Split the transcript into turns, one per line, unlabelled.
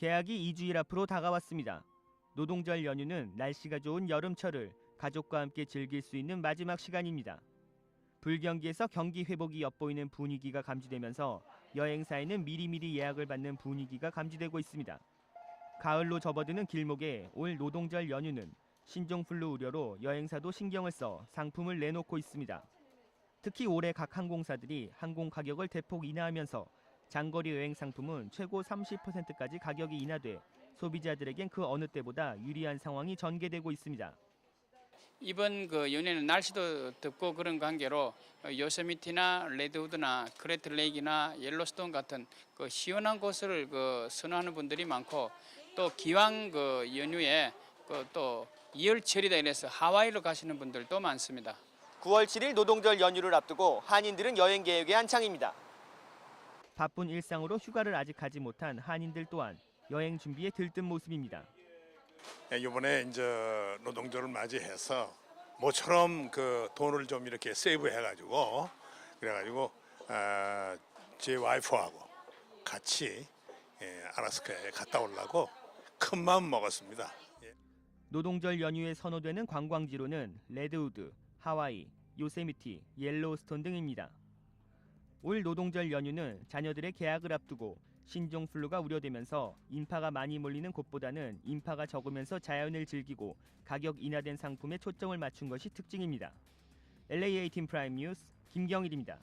계약이 2주일 앞으로 다가왔습니다. 노동절 연휴는 날씨가 좋은 여름철을 가족과 함께 즐길 수 있는 마지막 시간입니다. 불경기에서 경기 회복이 엿보이는 분위기가 감지되면서 여행사에는 미리미리 예약을 받는 분위기가 감지되고 있습니다. 가을로 접어드는 길목에 올 노동절 연휴는 신종플루 우려로 여행사도 신경을 써 상품을 내놓고 있습니다. 특히 올해 각 항공사들이 항공 가격을 대폭 인하하면서 장거리 여행 상품은 최고 30%까지 가격이 인하돼 소비자들에겐 그 어느 때보다 유리한 상황이 전개되고 있습니다.
이번 그 연휴는 날씨도 덥고 그런 관계로 요세미티나 레드우드나 그레트 레이크나 옐로스톤 같은 그 시원한 곳을 그 선호하는 분들이 많고 또 기왕 그 연휴에 그또 이열철이다 이래서 하와이로 가시는 분들도 많습니다.
9월 7일 노동절 연휴를 앞두고 한인들은 여행 계획에 한창입니다. 바쁜 일상으로 휴가를 아직 가지 못한 한인들 또한 여행 준비에 들뜬 모습입니다.
예, 이번에 이제 노동절을 맞이해서 모처럼 그 돈을 좀 이렇게 세이브해가지고 그래가지고 아, 제 와이프하고 같이 예, 아라스카에 갔다 오려고 큰 마음 먹었습니다. 예.
노동절 연휴에 선호되는 관광지로는 레드우드, 하와이, 요세미티, 옐로우스톤 등입니다. 올 노동절 연휴는 자녀들의 개학을 앞두고 신종 플루가 우려되면서 인파가 많이 몰리는 곳보다는 인파가 적으면서 자연을 즐기고 가격 인하된 상품에 초점을 맞춘 것이 특징입니다. LA18 프라임 뉴스 김경일입니다.